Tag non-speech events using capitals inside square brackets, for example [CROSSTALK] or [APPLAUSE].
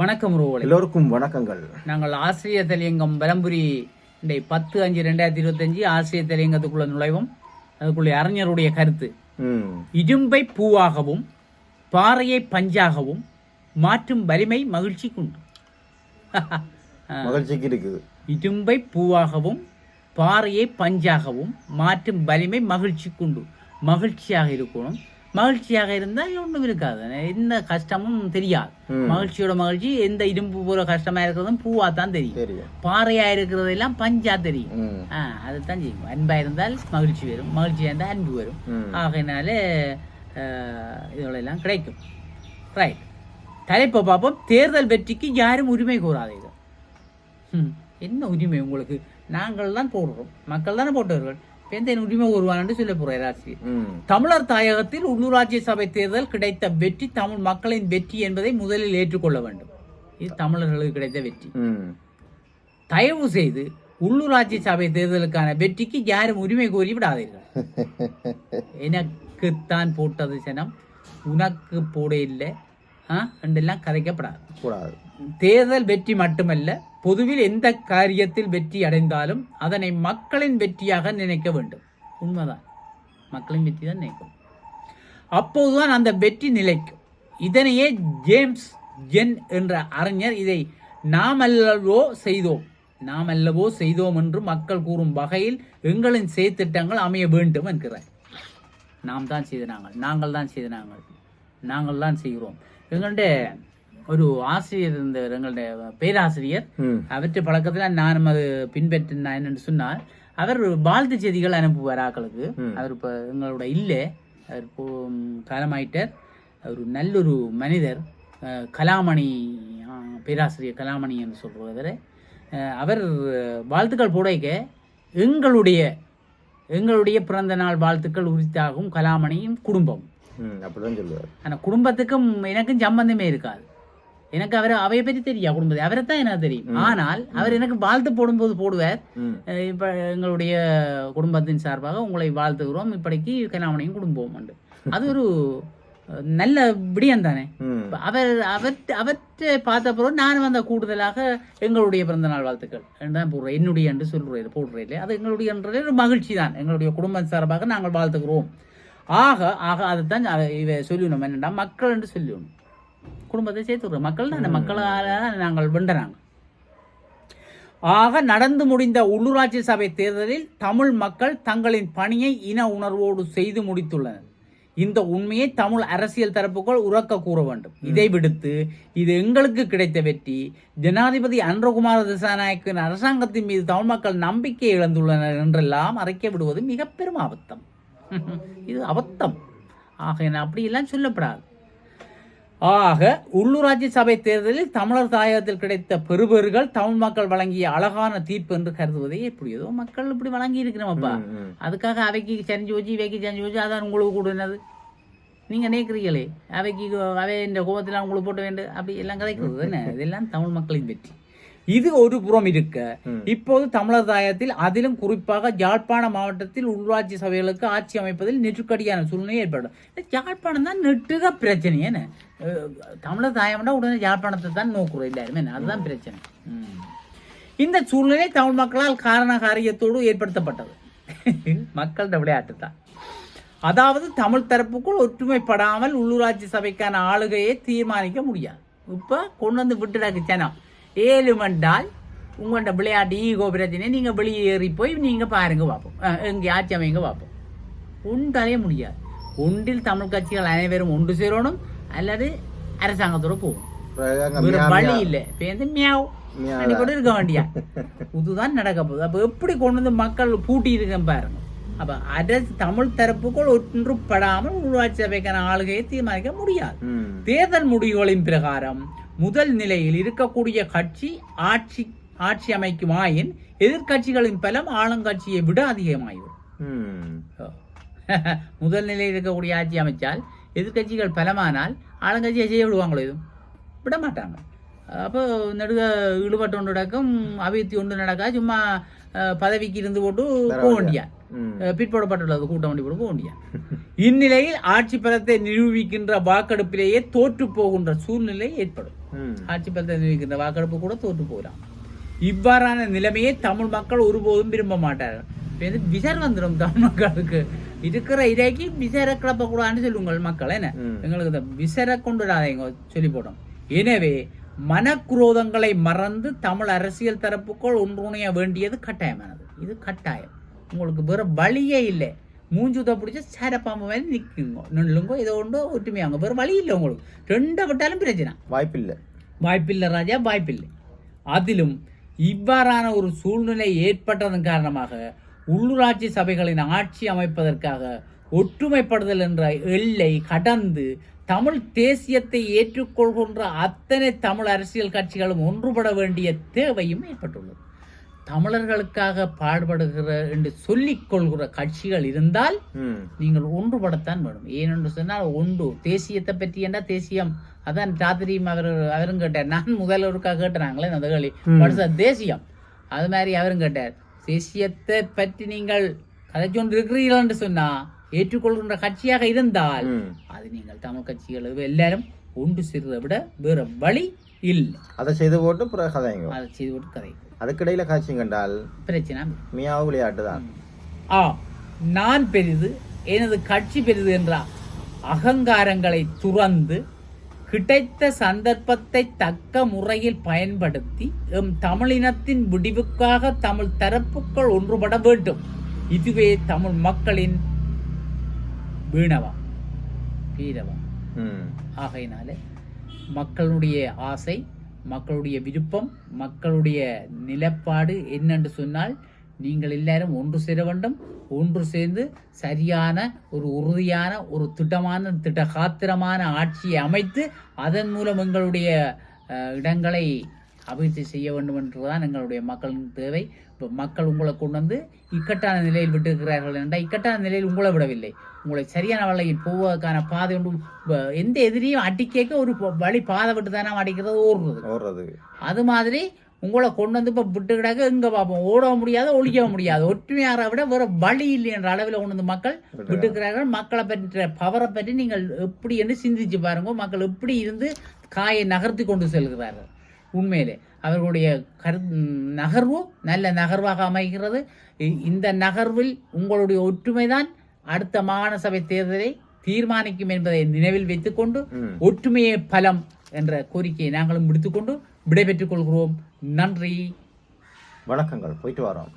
வணக்கம் ரோவலை எல்லோருக்கும் வணக்கங்கள். நாங்கள் ஆசிரியர் தலையங்கம் பலம்புரி இந்த பத்து அஞ்சு ரெண்டாயிரத்தி இருபத்தஞ்சு ஆசிரியர் தலையங்கத்துக்குள்ள நுழைவோம். அதுக்குள்ளே அறிஞருடைய கருத்து. இரும்பை பூவாகவும் பாறையை பஞ்சாகவும் மாற்றும் வலிமை மகிழ்ச்சி கொண்டு [LAUGHS] மகிழ்ச்சிக்கு இருக்குது. இரும்பை பூவாகவும் பாறையை பஞ்சாகவும் மாற்றும் வலிமை மகிழ்ச்சி கொண்டு மகிழ்ச்சியாக இருக்கணும். மகிழ்ச்சியாக இருந்தால் ஒன்றும் இருக்காது. எந்த கஷ்டமும் தெரியாது. மகிழ்ச்சியோட மகிழ்ச்சி எந்த இரும்பு போல கஷ்டமா இருக்கிறதும் பூவா தான் தெரியும். பாறையா இருக்கிறதெல்லாம் பஞ்சா தெரியும். ம். ஆ அதுதான் செய்யும் அன்பா இருந்தால் மகிழ்ச்சி வரும். மகிழ்ச்சியா இருந்தால் அன்பு வரும். ஆகையினால இதுகளெல்லாம் கிடைக்கும். ரைட் தலைப்பை பார்ப்போம். தேர்தல் வெற்றிக்கு யாரும் உரிமை கூறாதீர்கள் என்ன உரிமை உங்களுக்கு? நாங்கள் தான் போடுறோம். மக்கள் தானே போட்டவர்கள். எந்த உரிமை கூறுவான்னு சொல்ல போறார் ஆசிரியர். தமிழர் தாயகத்தில் உள்ளூராட்சி சபை தேர்தல் கிடைத்த வெற்றி தமிழ் மக்களின் வெற்றி என்பதை முதலில் ஏற்றுக்கொள்ள வேண்டும். இது தமிழர்களுக்கு கிடைத்த வெற்றி. தயவு செய்து உள்ளூராட்சி சபை தேர்தலுக்கான வெற்றிக்கு யாரும் உரிமை கோரி விடாதீர்கள். [LAUGHS] எனக்குத்தான் போட்டது சனம் உனக்கு போட இல்லை என்றெல்லாம் கதைக்கப்படாது கூடாது. தேர்தல் வெற்றி மட்டுமல்ல பொதுவில் எந்த காரியத்தில் வெற்றி அடைந்தாலும் அதனை மக்களின் வெற்றியாக நினைக்க வேண்டும். உண்மைதான். மக்களின் வெற்றி தான் நினைக்கும். அப்போதுதான் அந்த வெற்றி நிலைக்கும். இதனையே ஜேம்ஸ் ஜென் என்ற அறிஞர் இதை நாம் அல்லவோ செய்தோம். நாம் அல்லவோ செய்தோம் என்று மக்கள் கூறும் வகையில் எங்களின் செயற்திட்டங்கள் அமைய வேண்டும் என்கிறார். நாம் தான் செய்த நாங்கள் நாங்கள் தான் செய்த நாங்கள் நாங்கள் தான் செய்கிறோம். எங்கள்கிட்ட ஒரு ஆசிரியர் இருந்தவர் எங்களுடைய பேராசிரியர். அவற்றை பழக்கத்தில் நானும் அது பின்பற்றினேன் என்னன்னு சொன்னால் அவர் வாழ்த்து செய்திகள் அனுப்புவார் ஆக்களுக்கு. அவர் இப்போ எங்களோட இல்லை அவர் இப்போ காலமாயிட்டார். ஒரு நல்லொரு மனிதர் கலாமணி பேராசிரியர் கலாமணி என்று சொல்கிறவர் அவர் வாழ்த்துக்கள் போடைக்க எங்களுடைய எங்களுடைய பிறந்த நாள் வாழ்த்துக்கள் உரித்தாகும் கலாமணியும் குடும்பம். அப்படிதான் சொல்லுவார். ஆனால் குடும்பத்துக்கும் எனக்கும் சம்பந்தமே இருக்காது. எனக்கு அவரை அவைய பற்றி தெரியா குடும்பத்தை? அவரை தான் எனக்கு தெரியும். ஆனால் அவர் எனக்கு வாழ்த்து போடும்போது போடுவார். இப்ப எங்களுடைய குடும்பத்தின் சார்பாக உங்களை வாழ்த்துகிறோம். இப்படிக்கு கலாமணியும் குடும்பம் உண்டு. அது ஒரு நல்ல விடயம் தானே? அவர் அவர் அவற்றை பார்த்த பிறகு நான் வந்த கூடுதலாக எங்களுடைய பிறந்தநாள் வாழ்த்துக்கள். என்று தான் போடுறேன் என்னுடைய என்று சொல்கிறேன் போடுறேன் அது எங்களுடைய ஒரு மகிழ்ச்சி தான் எங்களுடைய குடும்பம் சார்பாக நாங்கள் வாழ்த்துக்கிறோம் ஆக ஆக அதைத்தான் அவ- இவ சொல்லணும் என்னடா மக்கள் என்று சொல்லணும் குடும்பத்தை சேர்த்துக்கிறோம் மக்கள் தான். மக்களால் தான் நாங்கள் வென்றனாங்க. ஆக நடந்து முடிந்த உள்ளூராட்சி சபை தேர்தலில் தமிழ் மக்கள் தங்களின் பணியை இன உணர்வோடு செய்து முடித்துள்ளனர். இந்த உண்மையை தமிழ் அரசியல் தரப்புகள் உறக்க கூற வேண்டும். இதை விடுத்து இது எங்களுக்கு கிடைத்த வெற்றி. ஜனாதிபதி அன்றகுமார திசாநாயக்கின் அரசாங்கத்தின் மீது தமிழ் மக்கள் நம்பிக்கை இழந்துள்ளனர் என்றெல்லாம் அரைக்க விடுவது மிக பெரும் அபத்தம் இது அபத்தம். ஆக என்ன அப்படியெல்லாம் சொல்லப்படாது. ஆக உள்ளூராட்சி சபை தேர்தலில் தமிழர் தாயகத்தில் கிடைத்த பெறுபேறுகள் தமிழ் மக்கள் வழங்கிய அழகான தீர்ப்பு என்று கருதுவதே எப்படியோ மக்கள் இப்படி வழங்கி இருக்கிறோமப்பா. அதுக்காக அவைக்கு செஞ்சு வச்சு இவைக்கு செஞ்சு வச்சு அதான் உங்களுக்கு கூடுனது நீங்க நினைக்கிறீங்களே அவைக்கு அவை இந்த கோபத்தில் உங்களுக்கு போட்டு வேண்டும் அப்படி எல்லாம் கதைக்கிறது என்ன இதெல்லாம் தமிழ் மக்களின் வெற்றி. இது ஒரு புறம் இருக்க. இப்போது தமிழர் தாயத்தில் அதிலும் குறிப்பாக யாழ்ப்பாண மாவட்டத்தில் உள்ளாட்சி சபைகளுக்கு ஆட்சி அமைப்பதில் நெருக்கடியான சூழ்நிலை ஏற்படும். யாழ்ப்பாணம் தான் நெட்டுக பிரச்சனை என்ன? தமிழர் தாயம்னா உடனே யாழ்ப்பாணத்தை தான் நோக்குறோம் எல்லாருமே என்ன? அதுதான் பிரச்சனை. இந்த சூழ்நிலை தமிழ் மக்களால் காரண காரியத்தோடு ஏற்படுத்தப்பட்டது. மக்களோட விளையாட்டு தான் அதாவது தமிழ் தரப்புக்குள் ஒற்றுமைப்படாமல் உள்ளூராட்சி சபைக்கான ஆளுகையை தீர்மானிக்க முடியாது. இப்போ கொண்டு வந்து விட்டுடாக்கு ஜனம். ஏழு மண்டால் உங்கள்கிட்ட விளையாட்டு ஈகோ பிரச்சனை நீங்கள் வெளியே ஏறி போய் நீங்கள் பாருங்க பார்ப்போம் எங்கே ஆட்சி அமைங்க பார்ப்போம் ஒன்றாலே முடியாது. ஒன்றில் தமிழ் கட்சிகள் அனைவரும் ஒன்று சேரணும். அல்லது அரசாங்கத்தோட மியா- வழி இல்லை. பேருந்து மியாவ்? கூட இருக்க வேண்டியா? இதுதான் நடக்க போகுது. அப்ப எப்படி கொண்டு வந்து மக்கள் பூட்டி இருக்கேன் பாருங்க. அப்ப அரசு தமிழ் தரப்புக்குள் ஒன்றுபடாமல் உள்ளாட்சி சபைக்கான ஆளுகையை தீர்மானிக்க முடியாது. தேர்தல் முடிவுகளின் பிரகாரம் முதல் நிலையில் இருக்கக்கூடிய கட்சி ஆட்சி ஆட்சி அமைக்குமாயின் எதிர்க்கட்சிகளின் பலம் ஆளுங்கட்சியை விட அதிகமாகிவிடும். [LAUGHS] முதல் நிலையில் இருக்கக்கூடிய ஆட்சி அமைச்சால் எதிர்க்கட்சிகள் பலமானால் ஆளுங்கட்சியை செய்ய விடுவாங்களோ எதுவும்? விட மாட்டாங்க. அப்போ நடுக ஈடுபட்டு ஒன்று நடக்கும் அபிவிருத்தி ஒன்று நடக்கா சும்மா பதவிக்கு இருந்து போட்டு போக வேண்டியா? பிற்போடப்பட்டுள்ளது கூட்டம் வண்டி போட்டு போக வேண்டியா? இந்நிலையில் ஆட்சி பலத்தை நிரூபிக்கின்ற வாக்கெடுப்பிலேயே தோற்று போகின்ற சூழ்நிலை ஏற்படும். ஆட்சி பலத்தை நிரூபிக்கின்ற வாக்கெடுப்பு கூட தோற்று போகலாம் இவ்வாறான நிலைமையை தமிழ் மக்கள் ஒருபோதும் விரும்ப மாட்டார்கள். இப்ப விசர் வந்துடும் தமிழ் மக்களுக்கு. இருக்கிற இதைக்கு விசர கிளப்பக்கூடாதுன்னு சொல்லுங்கள் மக்கள் என்ன. எங்களுக்கு இந்த விசர கொண்டு வராதீங்க சொல்லி போடும் எனவே மனக்குரோதங்களை மறந்து தமிழ் அரசியல் தரப்புக்குள் ஒன்றுணைய வேண்டியது கட்டாயமானது. இது கட்டாயம். உங்களுக்கு வேற வழியே இல்லை. மூஞ்சுத பிடிச்ச சேரப்பாம்பு மாதிரி நிற்குங்க நில்லுங்க இதை கொண்டு ஒற்றுமையாங்க வேற வழி இல்லை உங்களுக்கு ரெண்டை விட்டாலும் பிரச்சனை வாய்ப்பில்லை வாய்ப்பில்லை ராஜா வாய்ப்பில்லை அதிலும் இவ்வாறான ஒரு சூழ்நிலை ஏற்பட்டதன் காரணமாக உள்ளூராட்சி சபைகளின் ஆட்சி அமைப்பதற்காக ஒற்றுமைப்படுதல் என்ற எல்லை கடந்து தமிழ் தேசியத்தை ஏற்றுக்கொள்கின்ற அத்தனை தமிழ் அரசியல் கட்சிகளும் ஒன்றுபட வேண்டிய தேவையும் ஏற்பட்டுள்ளது தமிழர்களுக்காக பாடுபடுகிற என்று சொல்லிக் கொள்கிற கட்சிகள் இருந்தால் நீங்கள் ஒன்றுபடத்தான் வேணும். ஏனென்று சொன்னால் ஒன்று தேசியத்தை பற்றி என்ன தேசியம்? அதான் ராத்திரியும் அவர் அவரும் கேட்டார். நான் முதல்வருக்காக கேட்டாங்களே அந்த கேள்வி. படுச தேசியம்? அது மாதிரி அவரும் கேட்டார். தேசியத்தை பற்றி நீங்கள் கதைச்சொன்று இருக்கிறீர்கள் என்று சொன்னா ஏற்றுக்கொள்கின்ற கட்சியாக இருந்தால் அது நீங்கள் தமிழ் கட்சிகள் எல்லாரும் ஒன்று சேர்றதை விட வேற வழி இல்லை. அதை செய்து போட்டு அதை செய்து விட்டு கதை அதுக்கிடையில காட்சி கண்டால் பிரச்சனை மியாவு விளையாட்டு தான் ஆ நான் பெரிது எனது கட்சி பெரிது என்ற அகங்காரங்களை துறந்து கிடைத்த சந்தர்ப்பத்தை தக்க முறையில் பயன்படுத்தி எம் தமிழினத்தின் விடிவுக்காக தமிழ் தரப்புகள் ஒன்றுபட வேண்டும். இதுவே தமிழ் மக்களின் வீணவா? வீரவா? ஆகையினால மக்களுடைய ஆசை மக்களுடைய விருப்பம் மக்களுடைய நிலப்பாடு என்னென்று சொன்னால் நீங்கள் எல்லாரும் ஒன்று சேர வேண்டும். ஒன்று சேர்ந்து சரியான ஒரு உறுதியான ஒரு திட்டமான திட்டகாத்திரமான ஆட்சியை அமைத்து அதன் மூலம் எங்களுடைய இடங்களை அபிவிருத்தி செய்ய வேண்டும் என்றுதான் எங்களுடைய மக்களின் தேவை. மக்கள் உங்களை கொண்டு வந்து இக்கட்டான நிலையில் விட்டிருக்கிறார்கள் என்றால் இக்கட்டான நிலையில் உங்களை விடவில்லை. உங்களை சரியான வழியில் போவதற்கான பாதை ஒன்று எந்த எதிரியும் அடிக்க ஒரு வழி பாதை விட்டு தானே அடிக்கிறது ஓடுறது. ஓடுறது. அது மாதிரி உங்களை கொண்டு வந்து இப்போ விட்டு கிடக்க எங்க பார்ப்போம் ஓடவும் முடியாது ஒழிக்கவும் முடியாது. ஒற்றுமையாரை விட வேற வழி இல்லை என்ற அளவில் கொண்டு வந்து மக்கள் விட்டுக்கிறார்கள் மக்களை பற்றி பவரை பற்றி நீங்கள் எப்படி என்று சிந்திச்சு பாருங்க. மக்கள் எப்படி இருந்து காயை நகர்த்தி கொண்டு செல்கிறார்கள். உண்மையிலே. அவர்களுடைய கரு நகர்வு நல்ல நகர்வாக அமைகிறது. இந்த நகர்வில் உங்களுடைய ஒற்றுமைதான் அடுத்த மாகாண சபை தேர்தலை தீர்மானிக்கும் என்பதை நினைவில் வைத்துக்கொண்டு ஒற்றுமையே பலம் என்ற கோரிக்கையை நாங்களும் விடுத்துக்கொண்டு விடைபெற்றுக் கொள்கிறோம். நன்றி. வணக்கங்கள். போயிட்டு வரோம்.